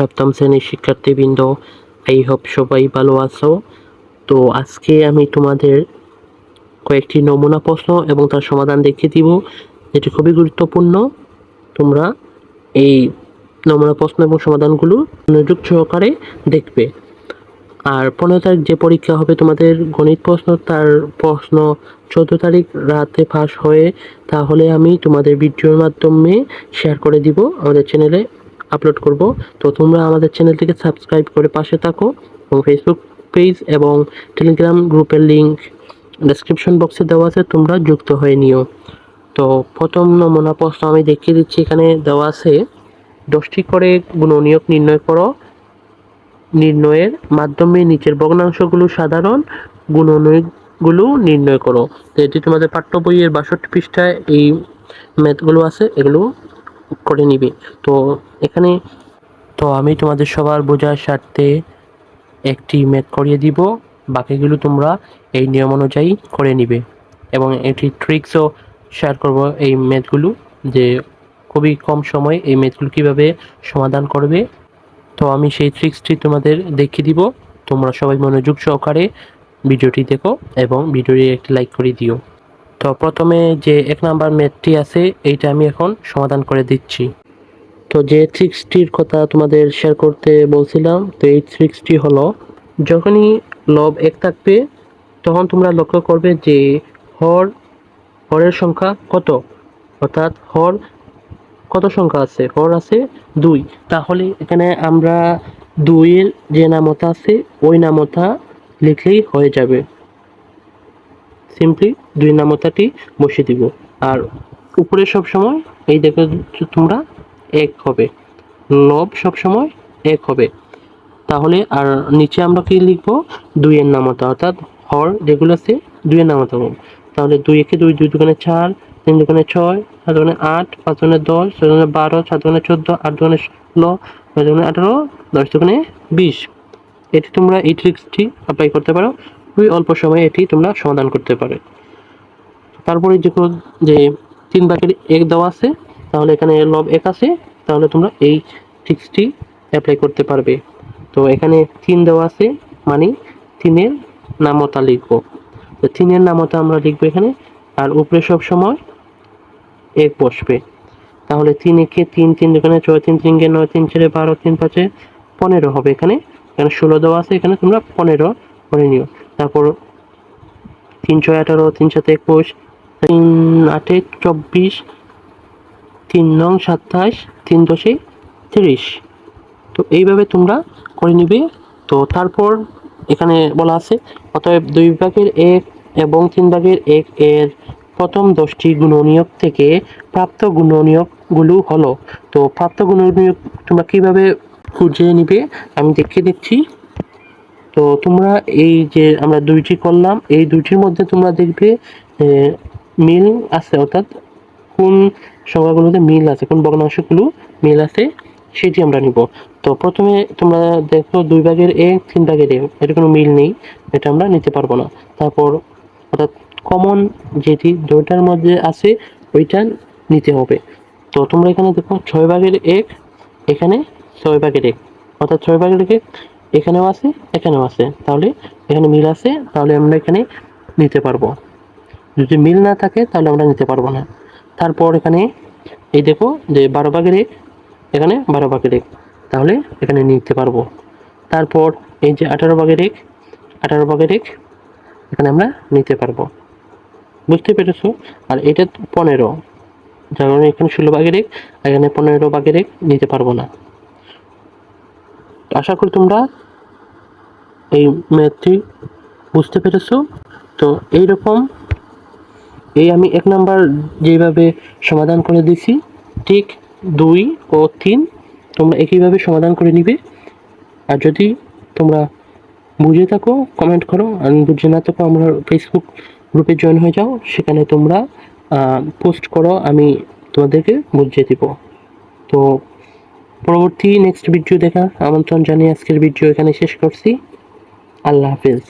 সপ্তম শ্রেণির শিক্ষার্থীবৃন্দ এই হোপ সবাই ভালো আছো। তো আজকে আমি তোমাদের কয়েকটি নমুনা প্রশ্ন এবং তার সমাধান দেখিয়ে দিব, যেটি খুবই গুরুত্বপূর্ণ। তোমরা এই নমুনা প্রশ্ন এবং সমাধানগুলো মনোযোগ সহকারে দেখবে। আর পনেরো তারিখ যে পরীক্ষা হবে তোমাদের গণিত প্রশ্ন, তার প্রশ্ন চোদ্দ তারিখ রাতে ফাঁস হয়ে, তাহলে আমি তোমাদের ভিডিওর মাধ্যমে শেয়ার করে দিব আমাদের চ্যানেলে আপলোড করব। তো তোমরা আমাদের চ্যানেলটিকে সাবস্ক্রাইব করে পাশে থাকো এবং ফেসবুক পেজ এবং টেলিগ্রাম গ্রুপের লিংক ডেসক্রিপশন বক্সে দেওয়া আছে, তোমরা যুক্ত হয়ে নিও। তো প্রথম নমুনা প্রশ্ন আমি দেখিয়ে দিচ্ছি, এখানে দেওয়া আছে, দশটি করে গুণনীয়ক নির্ণয় করো। নির্ণয়ের মাধ্যমে নিচের ভগ্নাংশগুলো সাধারণ গুণনীয়কগুলো নির্ণয় করো। তো এটি তোমাদের পাঠ্য বইয়ের বাষট্টি পৃষ্ঠায় এই ম্যাথগুলো আছে, এগুলো করে নিবে। তো এখানে, তো আমি তোমাদের সবার বোঝার স্বার্থে একটি ম্যাথ করিয়ে দিব। বাকিগুলো তোমরা এই নিয়ম অনুযায়ী করে নিবে। এবং এটি ট্রিক্সও শেয়ার করব এই ম্যাথগুলো যে খুবই কম সময়ে এই ম্যাথগুলো কীভাবে সমাধান করবে। তো আমি সেই ট্রিক্সটি তোমাদের দেখিয়ে দিব। তোমরা সবাই মনোযোগ সহকারে ভিডিওটি দেখো এবং ভিডিওটি একটি লাইক করে দিও। তো প্রথমে যে এক নাম্বার ম্যাথটি আছে, এইটা আমি এখন সমাধান করে দিচ্ছি। তো যে সিক্সটির কথা তোমাদের শেয়ার করতে বলছিলাম, তো এই সিক্সটি হলো, যখনই লব এক থাকবে, তখন তোমরা লক্ষ্য করবে যে হর, হরের সংখ্যা কত? অর্থাৎ হর কত সংখ্যা আছে? হর আছে দুই। তাহলে এখানে আমরা দুইয়ের যে নামতা আছে, ওই নামতা লিখলেই হয়ে যাবে। সিম্পলি দুই নামতাটি বসিয়ে দিব। আর উপরে সব সময় এই দেখো তোমরা এক হবে। লব সব সময় এক হবে। তাহলে আর নিচে আমরা কি লিখব? দুইয়ের নামতা, অর্থাৎ হর যেগুলো আছে, দুইয়ের নামতা তাহলে দুই একে দুই দুই দোকানে চার, তিন দোকানে ছয়, সাত দোকানে আট, পাঁচ দোকানে দশ, ছয় দোকানে বারো, সাত দোকানে চোদ্দ, আট দোকানে ষোলো, নয় দোকানে আঠারো, দশ দোকানে বিশ। এটি তোমরা এই ট্রিক্সটি অ্যাপ্লাই করতে পারো। খুবই অল্প সময়ে এটি তোমরা সমাধান করতে পারো। তারপরে যে যে তিন ভাগের এক দেওয়া আছে, তাহলে এখানে লব এক আছে, তাহলে তোমরা এই ট্রিক্সটি অ্যাপ্লাই করতে পারবে। তো এখানে তিন দেওয়া আছে মানে তিনের নামতা লিখব। তো তিনের নামতা আমরা লিখব এখানে, আর উপরে সব সময় এক বসবে। তাহলে তিন একে তিন তিন এখানে ছয়, তিন তিন নয়, তিন ছেড়ে বারো, তিন পাঁচে পনেরো হবে এখানে। এখানে ষোলো দেওয়া আছে, এখানে তোমরা পনেরো করে নিও। তারপর তিনশো আঠারো তিন সাথে একুশ, তিন আটে চব্বিশ, তিন নং সাতাশ, তিন দশে তিরিশ। তো এইভাবে তোমরা করে নিবে। তো তারপর এখানে বলা আছে, অতএব দুই ভাগের এক এবং তিন ভাগের এক এর প্রথম দশটি গুণনীয়ক থেকে প্রাপ্ত গুণনীয়কগুলো হলো। তো প্রাপ্ত গুণনীয়ক তোমরা কীভাবে খুঁজে নিবে? আমি দেখিয়ে দিচ্ছি। তো তোমরা এই যে আমরা দুইটি করলাম, এই দুইটির মধ্যে তোমরা দেখবে মিল আছে, অর্থাৎ কোন সংখ্যাগুলোতে মিল আছে, কোন ভগ্নাংশগুলো মিল আছে, সেটি আমরা নিব। তো প্রথমে তোমরা দেখো দুই ভাগের এক, তিন ভাগের এক এটা কোনো মিল নেই, এটা আমরা নিতে পারব না। তারপর, অর্থাৎ কমন যেটি দুইটার মধ্যে আছে, ওইটা নিতে হবে। তো তোমরা এখানে দেখো ছয় ভাগের এক, এখানে ছয় ভাগের এক, অর্থাৎ ছয় ভাগের এক এখানেও আছে এখানেও আছে। তাহলে এখানে মিল আছে, তাহলে আমরা এখানে নিতে পারব। যদি মিল না থাকে, তাহলে আমরা নিতে পারব না। তারপর এখানে, এই দেখো যে বারো ভাগের এক, এখানে বারো ভাগের এক। তাহলে এখানে নিতে পারব। তারপর এই যে আঠারো ভাগের এক, আঠারো ভাগের এক, এখানে আমরা নিতে পারব। বুঝতে পেরেছ? আর এটা পনেরো। যার কারণে এখানে ষোলো ভাগের এক এখানে পনেরো ভাগের এক নিতে পারব না। আশা করি তোমরা এই ম্যাথটি বুঝতে পেরেছ? তো এইরকম, এই আমি এক নাম্বার যেভাবে সমাধান করে দিছি ঠিক দুই ও তিন তোমরা একইভাবে সমাধান করে নিবে। আর যদি তোমরা বুঝে থাকো কমেন্ট করো, আর বুঝে না থাকো, আমরা ফেসবুক গ্রুপে জয়েন হয়ে যাও, সেখানে তোমরা পোস্ট করো, আমি তোমাদেরকে বুঝিয়ে দিব। তো পরবর্তী নেক্সট ভিডিও দেখা, আমন্ত্রণ জানিয়ে আজকের ভিডিও এখানে শেষ করছি। আল্লাহ হাফেজ